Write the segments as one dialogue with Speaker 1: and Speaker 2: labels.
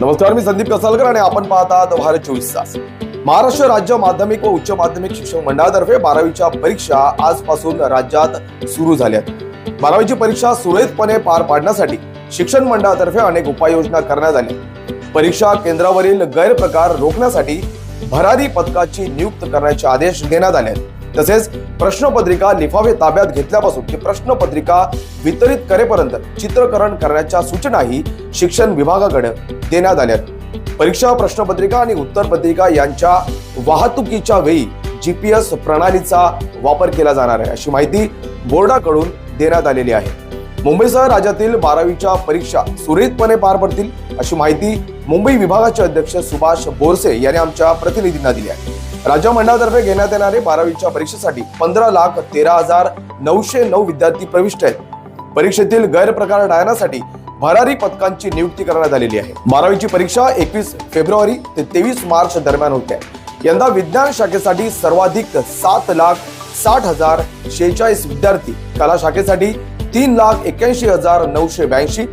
Speaker 1: नमस्कार मी संदीप कसालकर आणि आपण पाहत आहात भारत चोवीस तास. महाराष्ट्र राज्य माध्यमिक व उच्च माध्यमिक शिक्षण मंडळातर्फे बारावीच्या परीक्षा आजपासून राज्यात सुरू झाल्यात बारावीची परीक्षा सुरळीतपणे पार पाडण्यासाठी शिक्षण मंडळातर्फे अनेक उपाययोजना करण्यात आल्या परीक्षा केंद्रावरील गैरप्रकार रोखण्यासाठी भरारी पथकाची नियुक्त करण्याचे आदेश देण्यात आले आहेत. तसेच प्रश्नपत्रिका लिफावे ताब्यात घेतल्यापासून ते प्रश्नपत्रिका वितरित करेपर्यंत चित्रकरण करण्याच्या सूचनाही शिक्षण विभागाकडे देण्यात आल्या आहेत. परीक्षा प्रश्नपत्रिका आणि उत्तरपत्रिका यांच्या वाहतुकीच्या वेळी जी पी एस प्रणालीचा वापर केला जाणार आहे अशी माहिती बोर्डाकडून देण्यात आलेली आहे. मुंबईसह राज्यातील बारावीच्या परीक्षा सुरळीतपणे पार पडतील अशी माहिती मुंबई विभागाचे अध्यक्ष सुभाष बोरसे यांनी आमच्या प्रतिनिधींना दिली आहे. राज्य मंडळातर्फे घेण्यात येणारे बारावीच्या परीक्षेसाठी पंधरा लाख तेरा हजार नऊशे नऊ विद्यार्थी प्रविष्ट आहेत. परीक्षेतील गैरप्रकार टाळण्यासाठी भरारी पथकांची नियुक्ती करण्यात आलेली आहे. बारावीची परीक्षा एकवीस फेब्रुवारी ते तेवीस मार्च दरम्यान होते. यंदा विज्ञान शाखेसाठी सर्वाधिक सात लाख साठ हजार शेहेचाळीस विद्यार्थी कला शाखेसाठी तीन लाख एक्क्याऐंशी हजार नऊशे ब्याऐंशी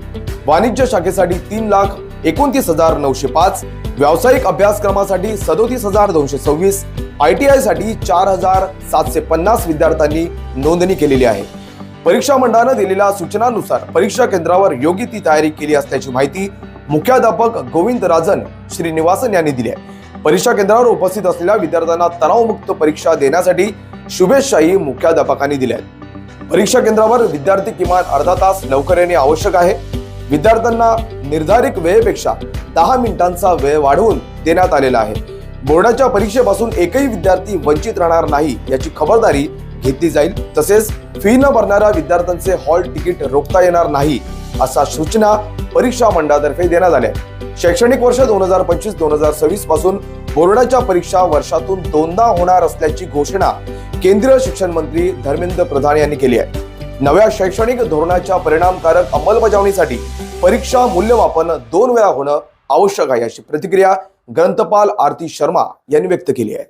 Speaker 1: वाणिज्य शाखेसाठी तीन लाख एकोणतीस हजार नऊशे पाच व्यावसायिक अभ्यासक्रमासाठी सदोतीस हजार दोनशे सव्वीस आय टी आयसाठी चार हजार सातशे पन्नास विद्यार्थ्यांनी नोंदणी केलेली आहे. परीक्षा मंडळानं दिलेल्या सूचनांनुसार परीक्षा केंद्रावर योग्य ती तयारी केली असल्याची माहिती मुख्याध्यापक गोविंद राजन श्रीनिवासन यांनी दिली आहे. परीक्षा केंद्रावर उपस्थित असलेल्या विद्यार्थ्यांना तणावमुक्त परीक्षा देण्यासाठी शुभेच्छाही मुख्याध्यापकांनी दिल्या आहेत. परीक्षा केंद्रावर विद्यार्थी किमान अर्धा तास लवकर येणे आवश्यक आहे. विद्यार्थ्यांना निर्धारित वेळेपेक्षा दहा मिनिटांचा वेळ वाढवून देण्यात आलेला आहे. बोर्डाच्या परीक्षेपासून एकही विद्यार्थी वंचित राहणार नाही याची खबरदारी घेतली जाईल. तसेच फी न भरणाऱ्या विद्यार्थ्यांचे हॉल तिकीट रोखता येणार नाही असा सूचना परीक्षा मंडळातर्फे देण्यात आल्या. शैक्षणिक वर्ष दोन हजार पंचवीस दोन हजार सव्वीसपासून बोर्डाच्या परीक्षा वर्षातून दोनदा होणार असल्याची घोषणा केंद्रीय शिक्षण मंत्री धर्मेंद्र प्रधान यांनी केली आहे. नव्या शैक्षणिक धोरणाच्या परिणामकारक अंमलबजावणीसाठी परीक्षा मूल्यमापन दोन वेळा होणं आवश्यक आहे अशी प्रतिक्रिया ग्रंथपाल आरती शर्मा यांनी व्यक्त केली आहे.